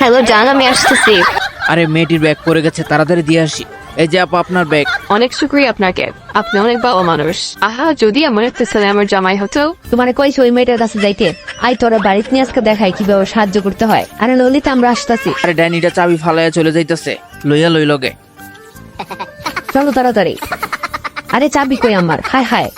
Hello জান আমি আসতেছি। আরে মেয়েটির ব্যাগ পড়ে গেছে তাড়াতাড়ি দিয়ে আসি। এই যে আপা আপনার ব্যাগ অনেক শুক্রিয়া আপনাকে। আপনি অনেক ভালো মানুষ। আহা যদি এমন একটা ছেলে আমার জামাই হতো। তোমার কইছে ওই মেয়েটার কাছে যাইতে। আই তোরা বাড়িতে নিয়ে আজকে দেখাই কীভাবে সাহায্য করতে হয়। আরে ললিতা আমরা আসতাছি। আরে ড্যানিটা চাবি ফালাইয়া চলে যাইতেছে। লইয়া লই লগে চলো তাড়াতাড়ি। আরে চাবি কই আমার? হায় হায়।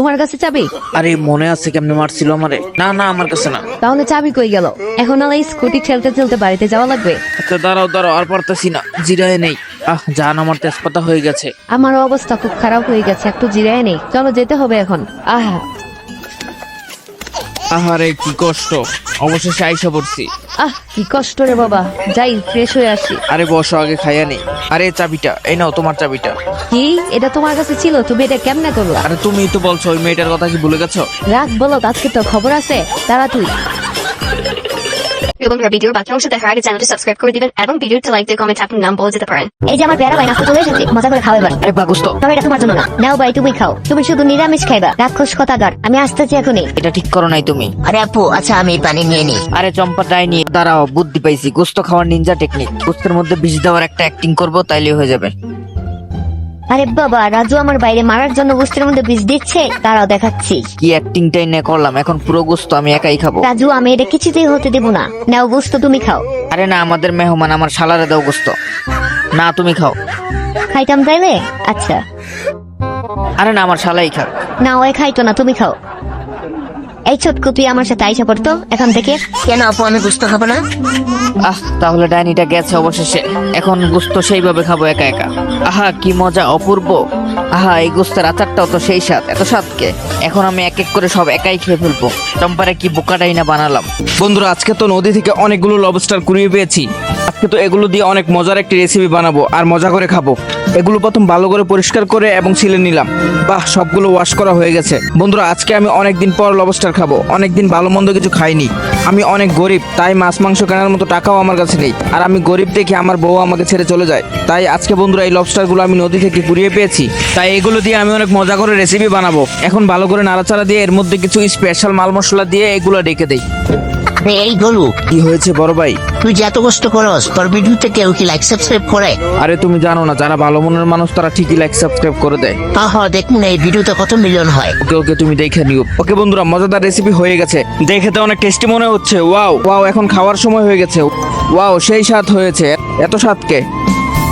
তোমার কাছে চাবি? আরে মনে আছে কেমনে মারছিল আমারে? না না আমার কাছে না। তাহলে চাবি কই গেল? এখন আলাই স্কুটি খেলতে খেলতে বাড়িতে যাওয়া লাগবে। আচ্ছা দাঁড়াও দাঁড়াও আর পারতেছি না। জিরায় নেই। আহ জান আমার তেজপাতা হয়ে গেছে। আমার অবস্থা খুব খারাপ হয়ে গেছে একটু জিরায় নেই। চলো যেতে হবে এখন। আহা আহারে কি কষ্ট। অবশেষে আইসা পড়ছি। আহ কি কষ্ট রে বাবা। যাই ফ্রেশ হয়ে আসি। আরে বসো আগে খাইয়া নেই আরে চাবিটা এই নাও তোমার চাবিটা। কি? এটা তোমার কাছে ছিল? তুমি এটা কেমনে করলা? আরে তুমি তো বলছো ওই মেয়েটার কথা কি ভুলে গেছো? রাগ বলো আজকে তো খবর আছে। তারা তুই। এবং ভিডিওর বাকি অংশ দেখার আগে চ্যানেলটি সাবস্ক্রাইব করে দিবেন এবং ভিডিওতে লাইক দিয়ে কমেন্ট আপনার নাম বলে দিতে পারেন এই যে আমার পেয়ারা ভাই নাস্তা চলে এসেছে। মজা করে খাও এবার। আরে বাগুস্ত তবে এটা তোমার জন্য না। নাও ভাই তুমি খাও। তুমি শুধু নিরামিষ খাইবা। রাক্ষস কথাগার আমি আসতেছি এখনই। এটা ঠিক করো নাই তুমি। আরে আপু আচ্ছা আমি পানি নিয়ে নিই আরে চম্পা ডাইনি দাঁড়াও বুদ্ধি পাইছি। গোস্ত খাওয়ার নিনজা টেকনিক গোস্তের মধ্যে বিষ দেওয়ার একটা অ্যাক্টিং করব তাইলে হয়ে যাবে। আরে বাবা রাজু আমার বাইরে মারার জন্য গোস্তের মধ্যে বীজ দিচ্ছে তারাও দেখাচ্ছি। কি অ্যাক্টিংটাই না করলাম এখন পুরো গোস্ত আমি একাই খাব। রাজু আমি এটা কিছুতেই হতে দেব না। নাও গোস্ত তুমি খাও। আরে না আমাদের মেহমান আমার শালারে দাও গোস্ত। না তুমি খাও। খাইতাম তাইলে? আচ্ছা। আরে না আমার শালাই খাও না ওই খাইতো না তুমি খাও। এই ছোটকু তুই আমার সাথে আইসা পড়তো এখান থেকে কেন আপু আমি বুঝতে খাব না? আহ তাহলে ডাইনিটা গেছে অবশেষে। এখন গোস্ত সেইভাবে খাব একা একা। আহা কি মজা অপূর্ব। আহা এই গোস্তের আচারটাও তো সেই স্বাদ। এত স্বাদকে এখন আমি এক এক করে সব একাই খেয়ে ফেলব। চম্পারে কি বোকা ডাইনা বানালাম। বন্ধুরা আজকে তো নদী থেকে অনেকগুলো লবস্টার কুড়িয়ে পেয়েছি। আজকে তো এগুলো দিয়ে অনেক মজার একটি রেসিপি বানাবো আর মজা করে খাব। এগুলো প্রথম ভালো করে পরিষ্কার করে এবং ছিলে নিলাম। বাহ, সবগুলো ওয়াশ করা হয়ে গেছে। বন্ধুরা, আজকে আমি অনেক দিন পর লবস্টার খাব। অনেক দিন ভালো মন্দ কিছু খাইনি। আমি অনেক গরিব, তাই মাছ, মাংস কেনার মতো টাকাও আমার কাছে নেই। আর আমি গরিব দেখে আমার বউ আমাকে ছেড়ে চলে যায়। তাই আজকে বন্ধুরা, এই লবস্টারগুলো আমি নদী থেকে কুড়িয়ে পেয়েছি। তাই এগুলো দিয়ে আমি অনেক মজা করে রেসিপি বানাবো। এখন ভালো করে নাড়াচাড়া দিয়ে এর মধ্যে কিছু স্পেশাল মাল মশলা দিয়ে এগুলো ডেকে দেই। এই গরু কি হয়েছে বড় ভাই? তুই যে এত কষ্ট করস তোর ভিডিওতে কেউ কি লাইক সাবস্ক্রাইব করে? আরে তুমি জানো না যারা ভালো মনের মানুষ তারা ঠিকই লাইক সাবস্ক্রাইব করে দেয়। হ্যাঁ হ্যাঁ দেখুন এই ভিডিওতে কত মিলিয়ন হয়। ওকে ওকে তুমি দেখে নিও। ওকে বন্ধুরা মজাদার রেসিপি হয়ে গেছে। দেখে তো অনেক টেস্টি মনে হচ্ছে। ওয়াও ওয়াও এখন খাওয়ার সময় হয়ে গেছে। ওয়াও সেই স্বাদ হয়েছে। এত স্বাদকে।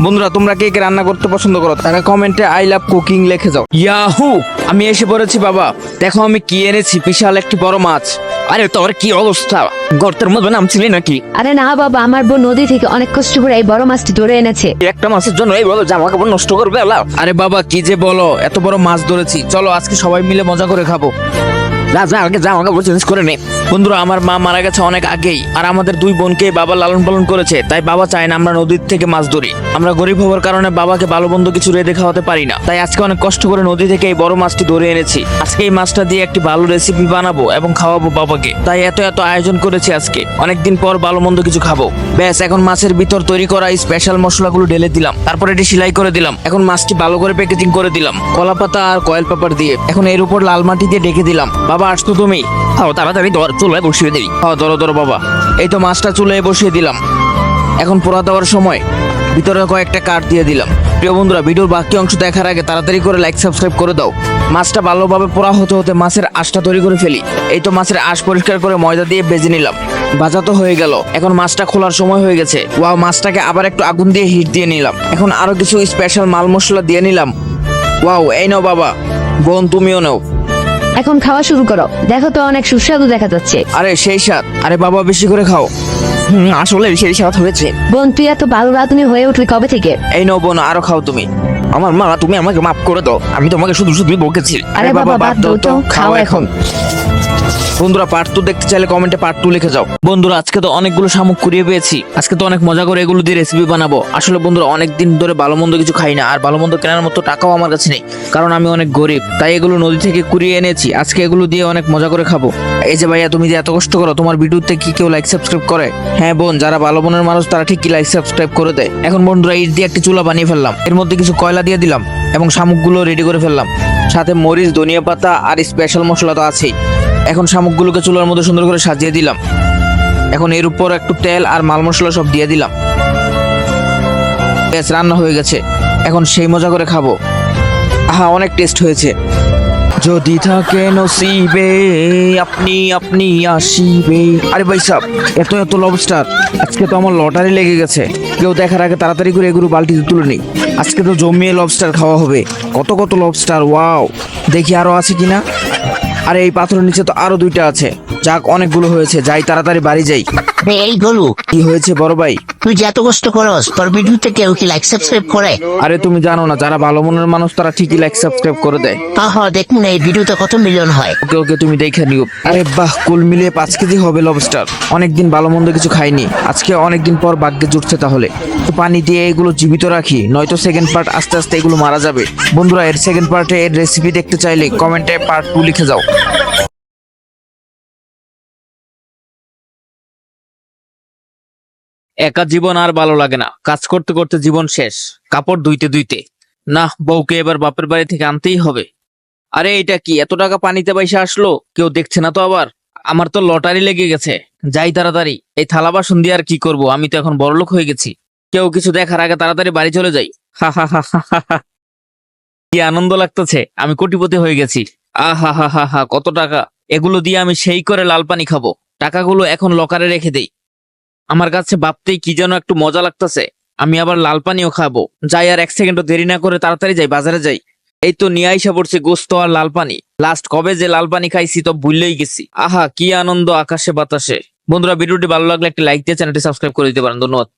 বন্ধুরা তোমরা কে কে রান্না করতে পছন্দ করো তারা কমেন্টে আই লাভ কুকিং লিখে যাও। ইয়াহু আমি এসে পড়েছি বাবা। দেখো আমি কি এনেছি বিশাল একটি বড় মাছ। আরে তোর কি অবস্থা? গর্তের মধ্যে নামছিলি নাকি? আরে না বাবা আমার বোন নদী থেকে অনেক কষ্ট করে এই বড় মাছটি ধরে এনেছে। একটা মাছের জন্য এই বলো জামা কাপড় নষ্ট করবে আরে বাবা কি যে বলো এত বড় মাছ ধরেছি। চলো আজকে সবাই মিলে মজা করে খাব। যা যা, আগে জামা কাপড় চেঞ্জ করে নে। বন্ধুরা, আমার মা মারা গেছে অনেক আগেই, আর আমাদের দুই বোনকে বাবা লালন পালন করেছে, তাই বাবা চায় না আমরা নদীর থেকে মাছ ধরি। আমরা গরিব হওয়ার কারণে বাবাকে ভালো বন্ধ কিছু রেঁধে খাওয়াতে পারি না। তাই আজকে অনেক কষ্ট করে নদী থেকে এই বড় মাছটি ধরে এনেছি। আজকে এই মাছটা দিয়ে একটি ভালো রেসিপি বানাবো এবং খাওয়াবো বাবাকে। তাই এত এত আয়োজন করেছি আজকে। অনেকদিন পর ভালো মন্দ কিছু খাব। ব্যাস, এখন মাছের ভিতর তৈরি করা এই স্পেশাল মশলাগুলো ঢেলে দিলাম। তারপর এটি সেলাই করে দিলাম। এখন মাছটি ভালো করে প্যাকেজিং করে দিলাম। কলা পাতা আর কয়েল পেপার দিয়ে। এখন এর উপর লাল মাটি দিয়ে ডেকে দিলাম। বাবা আসতো তুমি? খাও তাড়াতাড়ি ধর, চুলায় বসিয়ে দিই। খাও ধরো ধরো, বাবা। এই তো মাছটা চুলায় বসিয়ে দিলাম। এখন পোড়া দেওয়ার সময় ভিতরে কয়েকটা কাঠ দিয়ে দিলাম। প্রিয় বন্ধুরা, ভিডিওর বাকি অংশ দেখার আগে তাড়াতাড়ি করে লাইক সাবস্ক্রাইব করে দাও। মাছটা ভালোভাবে পোড়া হতে হতে মাছের আঁশটা তৈরি করে ফেলি। এই তো মাছের আঁশ পরিষ্কার করে ময়দা দিয়ে বেজে নিলাম। ভাজা তো হয়ে গেল। এখন মাছটা খোলার সময় হয়ে গেছে। ওয়াও, মাছটাকে আবার একটু আগুন দিয়ে হিট দিয়ে নিলাম। এখন আরও কিছু স্পেশাল মাল মশলা দিয়ে নিলাম। ওয়াও, এই নাও বাবা। বোন, তুমিও নাও। এখন খাওয়া শুরু করো। দেখো তো অনেক সুস্বাদু দেখা যাচ্ছে। আরে সেই স্বাদ। আরে বাবা বেশি করে খাও। হুম, আসলে সেই স্বাদ হয়েছে। বোন তুই এত ভালো রাঁধুনি হয়ে উঠলি কবে থেকে? এই নো বোন আরও খাও তুমি। আমার মা তুমি আমাকে মাফ করে দাও। আমি তোমাকে শুধু শুধু বকেছি। আরে বাবা বাদ দাও তো। খাও এখন। বন্ধুরা পার্ট টু দেখতে চাইলে কমেন্টে পার্ট টু লিখে যাও। বন্ধুরা, আজকে তো অনেকগুলো শামুক কুড়িয়ে পেয়েছি। আজকে তো অনেক মজা করে এগুলো দিয়ে রেসিপি বানাবো। আসলে বন্ধুরা অনেক দিন ধরে ভালো মন্দ কিছু খাই না, আর ভালো মন্দ কেনার মতো টাকাও আমার কাছে নেই, কারণ আমি অনেক গরিব, তাই এগুলো নদী থেকে কুড়িয়ে এনেছি। আজকে এগুলো দিয়ে অনেক মজা করে খাব। এই যে ভাইয়া, তুমি যে এত কষ্ট করো, তোমার ভিডিওতে কি কেউ লাইক সাবস্ক্রাইব করে? হ্যাঁ বোন, যারা ভালো মনের মানুষ, তারা ঠিকই লাইক সাবস্ক্রাইব করে দেয়। এখন বন্ধুরা, ইট দিয়ে একটি চুলা বানিয়ে ফেললাম। এর মধ্যে কিছু কয়লা দিয়ে দিলাম এবং শামুকগুলো রেডি করে ফেললাম। সাথে মরিচ, ধনিয়া পাতা আর স্পেশাল মশলা তো আছেই। এখন শামুকগুলোকে চুলার মধ্যে সুন্দর করে সাজিয়ে দিলাম। এখন এর উপর একটু তেল আর মাল মশলা সব দিয়ে দিলাম। ব্যাস, রান্না হয়ে গেছে। এখন সেই মজা করে খাব। আহা, অনেক টেস্ট হয়েছে। যদি থাকে নসিবে, আপনি আপনি আসিবে। আরে ভাই সাহ এত এত লবস্টার আজকে তো আমার লটারি লেগে গেছে। কেউ দেখার আগে তাড়াতাড়ি করে এগুলো বালতিতে তুলে নিই। আজকে তো জমিয়ে লবস্টার খাওয়া হবে। কত কত লবস্টার ওয়াও দেখি আরও আছে কিনা। আরে এই পাথরের নিচে তো আরও দুইটা আছে। যাক, অনেকগুলো হয়েছে। যাই, তাড়াতাড়ি বাড়ি যাই। এই গরু। কি হয়েছে বড় ভাই? তুই যে এত কষ্ট করস তোর ভিডিওতে কেউ কি লাইক সাবস্ক্রাইব করে? আরে তুমি জানো না যারা ভালো মনের মানুষ তারা ঠিকই লাইক সাবস্ক্রাইব করে দেয়। আহা দেখুন এই ভিডিওতে কত মিলিয়ন হয়। ওকে ওকে তুমি দেখে নিও। আরে বাহ কুল মিলিয়ে পাঁচ কেজি হবে লবস্টার অনেকদিন ভালো মন্দ কিছু খাইনি। আজকে অনেকদিন পর ভাগ্যে জুটছে তাহলে। তো পানি দিয়ে এগুলো জীবিত রাখি নয়তো সেকেন্ড পার্ট আস্তে আস্তে এগুলো মারা যাবে। বন্ধুরা এর সেকেন্ড পার্টে এর রেসিপি দেখতে চাইলে কমেন্টে পার্ট টু লিখে যাও। একা জীবন আর ভালো লাগে না। কাজ করতে করতে জীবন শেষ, কাপড় ধুইতে ধুইতে। না, বউকে এবার বাপের বাড়ি থেকে আনতেই হবে। আরে এটা কি, এত টাকা পানিতে পয়সা আসলো? কেউ দেখছে না তো আবার? আমার তো লটারি লেগে গেছে। যাই তাড়াতাড়ি, এই থালা বাসন দিয়ে আর কি করব? আমি তো এখন বড়লোক হয়ে গেছি। কেউ কিছু দেখার আগে তাড়াতাড়ি বাড়ি চলে যাই। হা হা হা হা। কি আনন্দ লাগতেছে, আমি কোটিপতি হয়ে গেছি। আহা হা হা হা, কত টাকা। এগুলো দিয়ে আমি সেই করে লাল পানি খাব। টাকাগুলো এখন লকারে রেখে দেই। আমার কাছে ভাবতেই কি যেন একটু মজা লাগতেছে। আমি আবার লাল পানিও খাব। যাই আর এক সেকেন্ডও দেরি না করে তাড়াতাড়ি যাই, বাজারে যাই। এই তো নিয়ে আইসা পড়ছে গোস্ত আর লাল পানি। লাস্ট কবে যে লাল পানি খাইছি তো ভুললেই গেছি। আহা, কি আনন্দ আকাশে বাতাসে। বন্ধুরা, ভিডিওটি ভালো লাগলে একটি লাইক দিয়ে চ্যানেলটি সাবস্ক্রাইব করে দিতে পারেন। ধন্যবাদ।